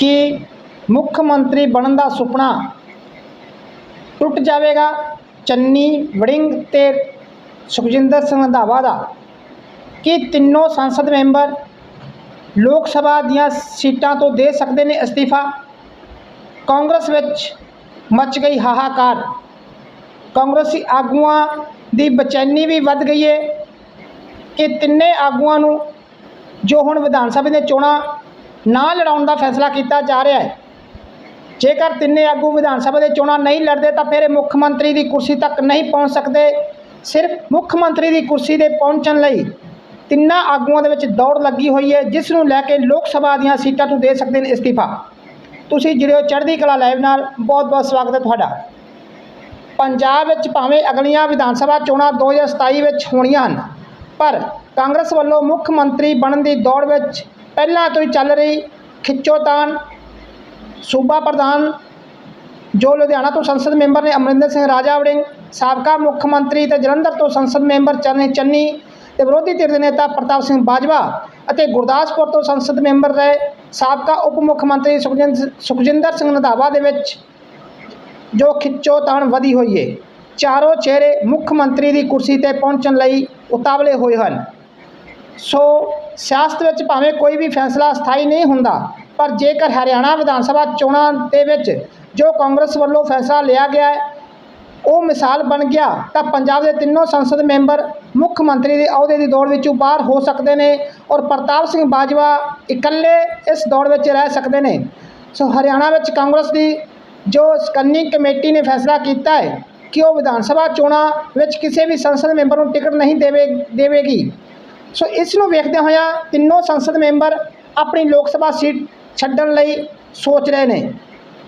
ਕਿ ਮੁੱਖ ਮੰਤਰੀ ਬਣਨ ਦਾ ਸੁਪਨਾ ਟੁੱਟ ਜਾਵੇਗਾ। ਚੰਨੀ, ਵੜਿੰਗ ਤੇ ਸੁਖਜਿੰਦਰ ਸਿੰਘ ਰੰਧਾਵਾ ਦਾ ਕਿ ਤਿੰਨੋਂ ਸੰਸਦ ਮੈਂਬਰ ਲੋਕ ਸਭਾ ਦੀਆਂ ਸੀਟਾਂ ਤੋਂ ਦੇ ਸਕਦੇ ਨੇ ਅਸਤੀਫਾ। ਕਾਂਗਰਸ ਵਿੱਚ ਮਚ ਗਈ ਹਾਹਾਕਾਰ। ਕਾਂਗਰਸੀ ਆਗੂਆਂ ਦੀ ਬੇਚੈਨੀ ਵੀ ਵੱਧ ਗਈ ਹੈ ਕਿ ਤਿੰਨੇ ਆਗੂਆਂ ਨੂੰ ਜੋ ਹੁਣ ਵਿਧਾਨ ਸਭਾ ਦੀਆਂ ਚੋਣਾਂ ਨਾ ਲੜਾਉਣ ਦਾ ਫੈਸਲਾ ਕੀਤਾ ਜਾ ਰਿਹਾ ਹੈ। ਜੇਕਰ ਤਿੰਨੇ ਆਗੂ ਵਿਧਾਨ ਸਭਾ ਦੇ ਚੋਣਾਂ ਨਹੀਂ ਲੜਦੇ, ਤਾਂ ਫਿਰ ਇਹ ਮੁੱਖ ਮੰਤਰੀ ਦੀ ਕੁਰਸੀ ਤੱਕ ਨਹੀਂ ਪਹੁੰਚ ਸਕਦੇ। ਸਿਰਫ ਮੁੱਖ ਮੰਤਰੀ ਦੀ ਕੁਰਸੀ ਦੇ ਪਹੁੰਚਣ ਲਈ ਤਿੰਨਾਂ ਆਗੂਆਂ ਦੇ ਵਿੱਚ ਦੌੜ ਲੱਗੀ ਹੋਈ ਹੈ, ਜਿਸ ਨੂੰ ਲੈ ਕੇ ਲੋਕ ਸਭਾ ਦੀਆਂ ਸੀਟਾਂ ਤੋਂ ਦੇ ਸਕਦੇ ਨੇ ਇਸਤੀਫਾ ਤੁਸੀਂ ਜਿਹੜੇ ਚੜ੍ਹਦੀ ਕਲਾ ਲਾਈਵ ਨਾਲ। ਬਹੁਤ ਬਹੁਤ ਸਵਾਗਤ ਹੈ ਤੁਹਾਡਾ। ਪੰਜਾਬ ਵਿੱਚ ਭਾਵੇਂ ਅਗਲੀਆਂ ਵਿਧਾਨ ਸਭਾ ਚੋਣਾਂ 2027 ਵਿੱਚ ਹੋਣੀਆਂ ਹਨ, ਪਰ ਕਾਂਗਰਸ ਵੱਲੋਂ ਮੁੱਖ ਮੰਤਰੀ ਬਣਨ ਦੀ ਦੌੜ ਵਿੱਚ ਪਹਿਲਾਂ ਤੋਂ ਹੀ ਚੱਲ ਰਹੀ ਖਿੱਚੋਤਾਨ ਸੂਬਾ ਪ੍ਰਧਾਨ ਜੋ ਲੁਧਿਆਣਾ ਤੋਂ ਸੰਸਦ ਮੈਂਬਰ ਨੇ ਅਮਰਿੰਦਰ ਸਿੰਘ ਰਾਜਾ ਵੜਿੰਗ, ਸਾਬਕਾ ਮੁੱਖ ਮੰਤਰੀ ਤੇ ਜਲੰਧਰ ਤੋਂ ਸੰਸਦ ਮੈਂਬਰ ਚਰਨੇ ਚੰਨੀ ਤੇ ਵਿਰੋਧੀ ਧਿਰ ਦੇ ਨੇਤਾ ਪ੍ਰਤਾਪ ਸਿੰਘ ਬਾਜਵਾ ਅਤੇ ਗੁਰਦਾਸਪੁਰ ਤੋਂ ਸੰਸਦ ਮੈਂਬਰ ਰਹੇ ਸਾਬਕਾ ਉਪ ਮੁੱਖ ਮੰਤਰੀ ਸੁਖਜਿੰਦ ਸੁਖਜਿੰਦਰ ਸਿੰਘ ਰੰਧਾਵਾ ਦੇ ਵਿੱਚ ਜੋ ਖਿੱਚੋਤਾਣ ਵਧੀ ਹੋਈ ਹੈ ਚਾਰੋਂ ਚਿਹਰੇ ਮੁੱਖ ਮੰਤਰੀ ਦੀ ਕੁਰਸੀ ਤੇ ਪਹੁੰਚਣ ਲਈ ਉਤਾਵਲੇ ਹੋਏ ਹਨ। ਸੋ ਸਿਆਸਤ ਵਿੱਚ ਭਾਵੇਂ ਕੋਈ ਵੀ ਫੈਸਲਾ ਸਥਾਈ ਨਹੀਂ ਹੁੰਦਾ, ਪਰ ਜੇਕਰ ਹਰਿਆਣਾ ਵਿਧਾਨ ਸਭਾ ਚੋਣਾਂ ਦੇ ਵਿੱਚ ਜੋ ਕਾਂਗਰਸ ਵੱਲੋਂ ਫੈਸਲਾ ਲਿਆ ਗਿਆ ਹੈ, ਉਹ ਮਿਸਾਲ ਬਣ ਗਿਆ, ਤਾਂ ਪੰਜਾਬ ਦੇ ਤਿੰਨੋਂ ਸੰਸਦ ਮੈਂਬਰ ਮੁੱਖ ਮੰਤਰੀ ਦੇ ਅਹੁਦੇ ਦੀ ਦੌੜ ਵਿੱਚੋਂ ਬਾਹਰ ਹੋ ਸਕਦੇ ਨੇ ਔਰ ਪ੍ਰਤਾਪ ਸਿੰਘ ਬਾਜਵਾ ਇਕੱਲੇ ਇਸ ਦੌੜ ਵਿੱਚ ਰਹਿ ਸਕਦੇ ਨੇ। ਸੋ ਹਰਿਆਣਾ ਵਿੱਚ ਕਾਂਗਰਸ ਦੀ ਜੋ ਸਕੰਨਿੰਗ ਕਮੇਟੀ ਨੇ ਫੈਸਲਾ ਕੀਤਾ ਹੈ ਕਿ ਉਹ ਵਿਧਾਨ ਸਭਾ ਚੋਣਾਂ ਵਿੱਚ ਕਿਸੇ ਵੀ ਸੰਸਦ ਮੈਂਬਰ ਨੂੰ ਟਿਕਟ ਨਹੀਂ ਦੇਵੇ, ਦੇਵੇਗੀ। ਸੋ ਇਸ ਨੂੰ ਵੇਖਦੇ ਹੋਇਆਂ ਤਿੰਨੋਂ ਸੰਸਦ ਮੈਂਬਰ ਆਪਣੀ ਲੋਕ ਸਭਾ ਸੀਟ ਛੱਡਣ ਲਈ ਸੋਚ ਰਹੇ ਨੇ।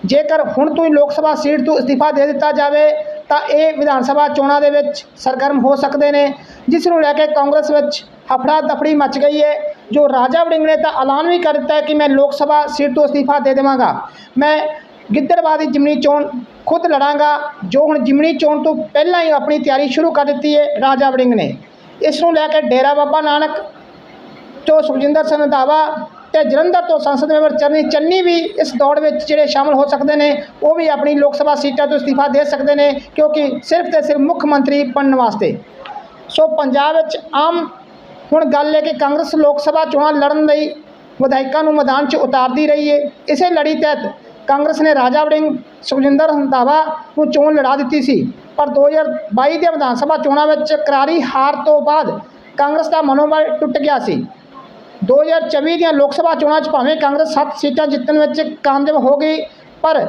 ਜੇਕਰ ਹੁਣ ਤੋਂ ਹੀ ਲੋਕ ਸਭਾ ਸੀਟ ਤੋਂ ਅਸਤੀਫਾ ਦੇ ਦਿੱਤਾ ਜਾਵੇ, ਤਾਂ ਇਹ ਵਿਧਾਨ ਸਭਾ ਚੋਣਾਂ ਦੇ ਵਿੱਚ ਸਰਗਰਮ ਹੋ ਸਕਦੇ ਨੇ, ਜਿਸ ਨੂੰ ਲੈ ਕੇ ਕਾਂਗਰਸ ਵਿੱਚ ਹਫੜਾ ਦਫੜੀ ਮਚ ਗਈ ਹੈ। ਜੋ ਰਾਜਾ ਵੜਿੰਗ ਨੇ ਤਾਂ ਐਲਾਨ ਵੀ ਕਰ ਦਿੱਤਾ ਹੈ ਕਿ ਮੈਂ ਲੋਕ ਸਭਾ ਸੀਟ ਤੋਂ ਅਸਤੀਫਾ ਦੇ ਦੇਵਾਂਗਾ। ਮੈਂ ਗਿੱਦੜਬਾਦੀ ਜਿਮਨੀ ਚੋਣ ਖੁਦ ਲੜਾਂਗਾ, ਜੋ ਹੁਣ ਜਿਮਨੀ ਚੋਣ ਤੋਂ ਪਹਿਲਾਂ ਹੀ ਆਪਣੀ ਤਿਆਰੀ ਸ਼ੁਰੂ ਕਰ ਦਿੱਤੀ ਹੈ ਰਾਜਾ ਵੜਿੰਗ ਨੇ। ਇਸ ਨੂੰ ਲੈ ਕੇ ਡੇਰਾ ਬਾਬਾ ਨਾਨਕ ਤੋਂ ਸੁਖਜਿੰਦਰ ਸਿੰਘ ਰੰਧਾਵਾ ਤੇ ਜਲੰਧਰ ਤੋਂ ਸੰਸਦ ਮੈਂਬਰ ਚਰਨੀ ਚੰਨੀ ਵੀ ਇਸ ਦੌੜ ਵਿੱਚ ਜਿਹੜੇ ਸ਼ਾਮਲ ਹੋ ਸਕਦੇ ਨੇ, ਉਹ ਵੀ ਆਪਣੀ ਲੋਕ ਸਭਾ ਸੀਟਾਂ ਤੋਂ ਅਸਤੀਫਾ ਦੇ ਸਕਦੇ ਨੇ, ਕਿਉਂਕਿ ਸਿਰਫ ਤੇ ਸਿਰਫ ਮੁੱਖ ਮੰਤਰੀ ਬਣਨ ਵਾਸਤੇ। ਸੋ ਪੰਜਾਬ ਵਿੱਚ ਆਮ ਹੁਣ ਗੱਲ ਹੈ ਕਿ ਕਾਂਗਰਸ ਲੋਕ ਸਭਾ ਚੋਣਾਂ ਲੜਨ ਲਈ ਵਿਧਾਇਕਾਂ ਨੂੰ ਮੈਦਾਨ 'ਚ ਉਤਾਰਦੀ ਰਹੀ ਹੈ ਇਸੇ ਲੜੀ ਤਹਿਤ ਕਾਂਗਰਸ ਨੇ ਰਾਜਾ ਵੜਿੰਗ ਸੁਖਜਿੰਦਰ ਰੰਧਾਵਾ ਨੂੰ ਚੋਣ ਲੜਾ ਦਿੱਤੀ ਸੀ। ਪਰ 2022 ਦੇ ਵਿਧਾਨ ਸਭਾ ਚੋਣਾਂ ਵਿੱਚ ਕਰਾਰੀ ਹਾਰ ਤੋਂ ਬਾਅਦ ਕਾਂਗਰਸ ਦਾ ਮਨੋਬਲ ਟੁੱਟ ਗਿਆ ਸੀ। 2024 ਦੀਆਂ ਲੋਕ ਸਭਾ ਚੋਣਾਂ 'ਚ ਭਾਵੇਂ ਕਾਂਗਰਸ 7 ਸੀਟਾਂ ਜਿੱਤਣ ਵਿੱਚ ਕਾਮਯਾਬ ਹੋ ਗਈ, ਪਰ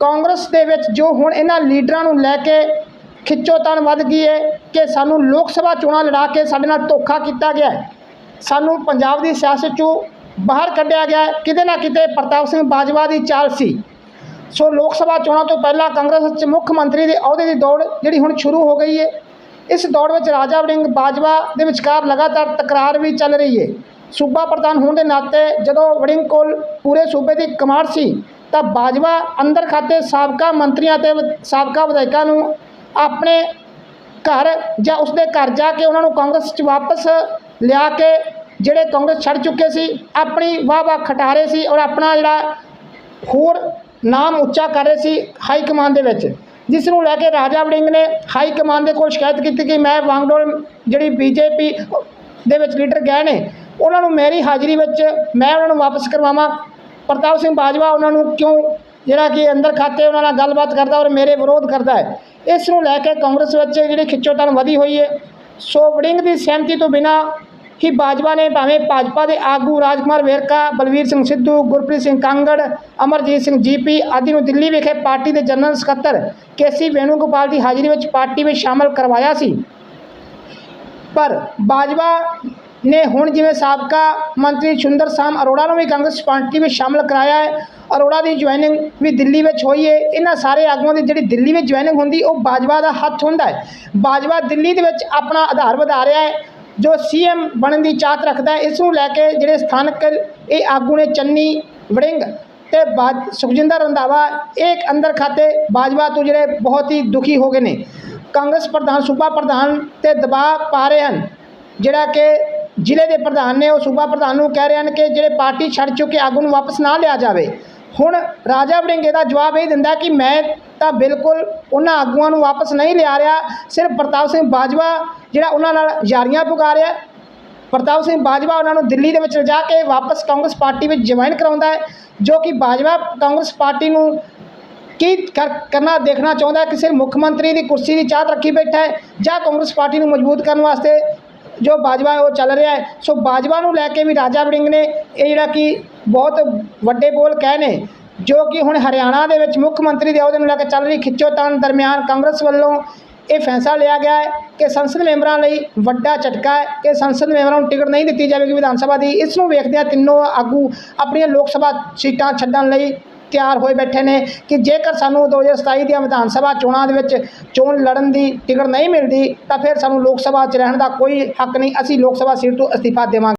ਕਾਂਗਰਸ ਦੇ ਵਿੱਚ ਜੋ ਹੁਣ ਇਹਨਾਂ ਲੀਡਰਾਂ ਨੂੰ ਲੈ ਕੇ ਖਿੱਚੋਤਾਣ ਵੱਧ ਗਈ ਹੈ ਕਿ ਸਾਨੂੰ ਲੋਕ ਸਭਾ ਚੋਣਾਂ ਲੜਾ ਕੇ ਸਾਡੇ ਨਾਲ ਧੋਖਾ ਕੀਤਾ ਗਿਆ ਸਾਨੂੰ ਪੰਜਾਬ ਦੀ ਸਿਆਸਤ 'ਚੋਂ ਬਾਹਰ ਕੱਢਿਆ ਗਿਆ ਕਿਤੇ ਨਾ ਕਿਤੇ ਪ੍ਰਤਾਪ ਸਿੰਘ ਬਾਜਵਾ ਦੀ ਚਾਲ ਸੀ। ਸੋ ਲੋਕ ਸਭਾ ਚੋਣਾਂ ਤੋਂ ਪਹਿਲਾਂ ਕਾਂਗਰਸ ਵਿੱਚ ਮੁੱਖ ਮੰਤਰੀ ਦੇ ਅਹੁਦੇ ਦੀ ਦੌੜ ਜਿਹੜੀ ਹੁਣ ਸ਼ੁਰੂ ਹੋ ਗਈ ਹੈ ਇਸ ਦੌੜ ਵਿੱਚ ਰਾਜਾ ਵੜਿੰਗ ਬਾਜਵਾ ਦੇ ਵਿਚਕਾਰ ਲਗਾਤਾਰ ਤਕਰਾਰ ਵੀ ਚੱਲ ਰਹੀ ਹੈ ਸੂਬਾ ਪ੍ਰਧਾਨ ਹੋਣ ਦੇ ਨਾਤੇ ਜਦੋਂ ਵੜਿੰਗ ਕੋਲ ਪੂਰੇ ਸੂਬੇ ਦੀ ਕਮਾਂਡ ਸੀ, ਤਾਂ ਬਾਜਵਾ ਅੰਦਰ ਖਾਤੇ ਸਾਬਕਾ ਮੰਤਰੀਆਂ ਤੇ ਸਾਬਕਾ ਵਿਧਾਇਕਾਂ ਨੂੰ ਆਪਣੇ ਘਰ ਜਾਂ ਉਸਦੇ ਘਰ ਜਾ ਕੇ ਉਹਨਾਂ ਨੂੰ ਕਾਂਗਰਸ 'ਚ ਵਾਪਸ ਲਿਆ ਕੇ ਜਿਹੜੇ ਕਾਂਗਰਸ ਛੱਡ ਚੁੱਕੇ ਸੀ, ਆਪਣੀ ਵਾਹ ਵਾਹ ਖਟਾਰੇ ਸੀ ਔਰ ਆਪਣਾ ਜਿਹੜਾ ਹੋਰ ਨਾਮ ਉੱਚਾ ਕਰ ਰਹੇ ਸੀ ਹਾਈ ਕਮਾਂਡ ਦੇ ਵਿੱਚ, ਜਿਸ ਨੂੰ ਲੈ ਕੇ ਰਾਜਾ ਵੜਿੰਗ ਨੇ ਹਾਈ ਕਮਾਂਡ ਦੇ ਕੋਲ ਸ਼ਿਕਾਇਤ ਕੀਤੀ ਕਿ ਮੈਂ ਵਾਂਗਡੋਲ ਜਿਹੜੀ ਬੀਜੇਪੀ ਦੇ ਵਿੱਚ ਲੀਡਰ ਗਏ ਨੇ, ਉਹਨਾਂ ਨੂੰ ਮੇਰੀ ਹਾਜ਼ਰੀ ਵਿੱਚ ਮੈਂ ਉਹਨਾਂ ਨੂੰ ਵਾਪਸ ਕਰਵਾਵਾਂ। ਪ੍ਰਤਾਪ ਸਿੰਘ ਬਾਜਵਾ ਉਹਨਾਂ ਨੂੰ ਕਿਉਂ ਜਿਹੜਾ ਕਿ ਅੰਦਰ ਖਾਤੇ ਉਹਨਾਂ ਨਾਲ ਗੱਲਬਾਤ ਕਰਦਾ ਔਰ ਮੇਰੇ ਵਿਰੋਧ ਕਰਦਾ ਹੈ? ਇਸ ਨੂੰ ਲੈ ਕੇ ਕਾਂਗਰਸ ਵਿੱਚ ਜਿਹੜੀ ਖਿੱਚੋਤਾਣ ਵਧੀ ਹੋਈ ਹੈ, ਸੋ ਵੜਿੰਗ ਦੀ ਸਹਿਮਤੀ ਤੋਂ ਬਿਨਾ ਹੀ ਬਾਜਵਾ ਨੇ ਭਾਵੇਂ ਭਾਜਪਾ ਦੇ ਆਗੂ ਰਾਜਕੁਮਾਰ ਵੇਰਕਾ, ਬਲਵੀਰ ਸਿੰਘ ਸਿੱਧੂ, ਗੁਰਪ੍ਰੀਤ ਸਿੰਘ ਕਾਂਗੜ, ਅਮਰਜੀਤ ਸਿੰਘ ਜੀਪੀ ਆਦਿ ਨੂੰ ਦਿੱਲੀ ਵਿਖੇ ਪਾਰਟੀ ਦੇ ਜਨਰਲ ਸਕੱਤਰ ਕੇਸੀ ਵੇਣੂਗੋਪਾਲ ਦੀ ਹਾਜ਼ਰੀ ਵਿੱਚ ਪਾਰਟੀ ਵਿੱਚ ਸ਼ਾਮਲ ਕਰਵਾਇਆ ਸੀ। ਪਰ ਬਾਜਵਾ ਨੇ ਹੁਣ ਜਿਵੇਂ ਸਾਬਕਾ ਮੰਤਰੀ ਸੁੰਦਰ ਸ਼ਾਮ ਅਰੋੜਾ ਨੂੰ ਵੀ ਕਾਂਗਰਸ ਪਾਰਟੀ ਵਿੱਚ ਸ਼ਾਮਲ ਕਰਾਇਆ ਹੈ, ਅਰੋੜਾ ਦੀ ਜੁਆਇਨਿੰਗ ਵੀ ਦਿੱਲੀ ਵਿੱਚ ਹੋਈ ਹੈ ਇਹਨਾਂ ਸਾਰੇ ਆਗੂਆਂ ਦੀ ਜਿਹੜੀ ਦਿੱਲੀ ਵਿੱਚ ਜੁਆਇਨਿੰਗ ਹੁੰਦੀ, ਉਹ ਬਾਜਵਾ ਦਾ ਹੱਥ ਹੁੰਦਾ ਹੈ। ਬਾਜਵਾ ਦਿੱਲੀ ਦੇ ਵਿੱਚ ਆਪਣਾ ਆਧਾਰ ਵਧਾ ਰਿਹਾ ਹੈ। ਜੋ ਸੀਐਮ ਬਣਨ ਦੀ ਚਾਹਤ ਰੱਖਦਾ ਇਸ ਨੂੰ ਲੈ ਕੇ ਜਿਹੜੇ ਸਥਾਨਕ ਇਹ ਆਗੂ ਨੇ ਚੰਨੀ, ਵੜਿੰਗ ਤੇ ਬਾਜ ਸੁਖਜਿੰਦਰ ਰੰਧਾਵਾ ਇੱਕ ਅੰਦਰ ਖਾਤੇ ਬਾਜਵਾ ਤੋਂ ਜਿਹੜੇ ਬਹੁਤ ਹੀ ਦੁਖੀ ਹੋ ਗਏ ਨੇ। ਕਾਂਗਰਸ ਪ੍ਰਧਾਨ, ਸੂਬਾ ਪ੍ਰਧਾਨ ਤੇ ਦਬਾਅ ਪਾ ਰਹੇ ਹਨ। ਜਿਹੜਾ ਕਿ ਜ਼ਿਲ੍ਹੇ ਦੇ ਪ੍ਰਧਾਨ ਨੇ ਉਹ ਸੂਬਾ ਪ੍ਰਧਾਨ ਨੂੰ ਕਹਿ ਰਹੇ ਹਨ ਕਿ ਜਿਹੜੇ ਪਾਰਟੀ ਛੱਡ ਚੁੱਕੇ ਆਗੂ ਨੂੰ ਵਾਪਸ ਨਾ ਲਿਆ ਜਾਵੇ। ਹੁਣ ਰਾਜਾ ਵੜਿੰਗ ਦਾ ਜਵਾਬ ਇਹ ਦਿੰਦਾ ਕਿ ਮੈਂ ਤਾਂ ਬਿਲਕੁਲ ਉਹਨਾਂ ਆਗੂਆਂ ਨੂੰ ਵਾਪਸ ਨਹੀਂ ਲਿਆ ਰਿਹਾ। ਸਿਰਫ ਪ੍ਰਤਾਪ ਸਿੰਘ ਬਾਜਵਾ ਜਿਹੜਾ ਉਹਨਾਂ ਨਾਲ ਯਾਰੀਆਂ ਪੁਗਾ ਰਿਹਾ ਪ੍ਰਤਾਪ ਸਿੰਘ ਬਾਜਵਾ ਉਹਨਾਂ ਨੂੰ ਦਿੱਲੀ ਦੇ ਵਿੱਚ ਲਿਜਾ ਕੇ ਵਾਪਸ ਕਾਂਗਰਸ ਪਾਰਟੀ ਵਿੱਚ ਜੁਆਇਨ ਕਰਾਉਂਦਾ ਹੈ, ਜੋ ਕਿ ਬਾਜਵਾ ਕਾਂਗਰਸ ਪਾਰਟੀ ਨੂੰ ਕੀ ਕਰਨਾ ਦੇਖਣਾ ਚਾਹੁੰਦਾ ਕਿ ਕਿਸੇ ਮੁੱਖ ਮੰਤਰੀ ਦੀ ਕੁਰਸੀ ਦੀ ਚਾਹਤ ਰੱਖੀ ਬੈਠਾ ਹੈ ਜਾਂ ਕਾਂਗਰਸ ਪਾਰਟੀ ਨੂੰ ਮਜ਼ਬੂਤ ਕਰਨ ਵਾਸਤੇ ਜੋ ਬਾਜਵਾ ਉਹ ਚੱਲ ਰਿਹਾ ਹੈ। ਸੋ ਬਾਜਵਾ ਨੂੰ ਲੈ ਕੇ ਵੀ ਰਾਜਾ ਵੜਿੰਗ ਨੇ ਇਹ ਜਿਹੜਾ ਕਿ ਬਹੁਤ ਵੱਡੇ ਬੋਲ ਕਹੇ ਨੇ, ਜੋ ਕਿ ਹੁਣ ਹਰਿਆਣਾ ਦੇ ਵਿੱਚ ਮੁੱਖ ਮੰਤਰੀ ਦੇ ਅਹੁਦੇ ਨੂੰ ਲੈ ਕੇ ਚੱਲ ਰਹੀ ਖਿੱਚੋਤਾਣ ਦਰਮਿਆਨ ਕਾਂਗਰਸ ਵੱਲੋਂ ਇਹ ਫੈਸਲਾ ਲਿਆ ਗਿਆ ਹੈ ਕਿ ਸੰਸਦ ਮੈਂਬਰਾਂ ਲਈ ਵੱਡਾ ਝਟਕਾ ਹੈ ਕਿ ਸੰਸਦ ਮੈਂਬਰਾਂ ਨੂੰ ਟਿਕਟ ਨਹੀਂ ਦਿੱਤੀ ਜਾਵੇਗੀ ਵਿਧਾਨ ਸਭਾ ਦੀ। ਇਸ ਨੂੰ ਵੇਖਦਿਆਂ ਤਿੰਨੋਂ ਆਗੂ ਆਪਣੀਆਂ ਲੋਕ ਸਭਾ ਸੀਟਾਂ ਛੱਡਣ ਲਈ ਤਿਆਰ ਹੋਏ ਬੈਠੇ ਨੇ ਕਿ ਜੇਕਰ ਸਾਨੂੰ 2027 ਦੀਆਂ ਵਿਧਾਨ ਸਭਾ ਚੋਣਾਂ ਦੇ ਵਿੱਚ ਚੋਣ ਲੜਨ ਦੀ ਟਿਕਟ ਨਹੀਂ ਮਿਲਦੀ, ਤਾਂ ਫਿਰ ਸਾਨੂੰ ਲੋਕ ਸਭਾ 'ਚ ਰਹਿਣ ਦਾ ਕੋਈ ਹੱਕ ਨਹੀਂ। ਅਸੀਂ ਲੋਕ ਸਭਾ ਸੀਟ ਤੋਂ ਅਸਤੀਫਾ ਦੇਵਾਂਗੇ।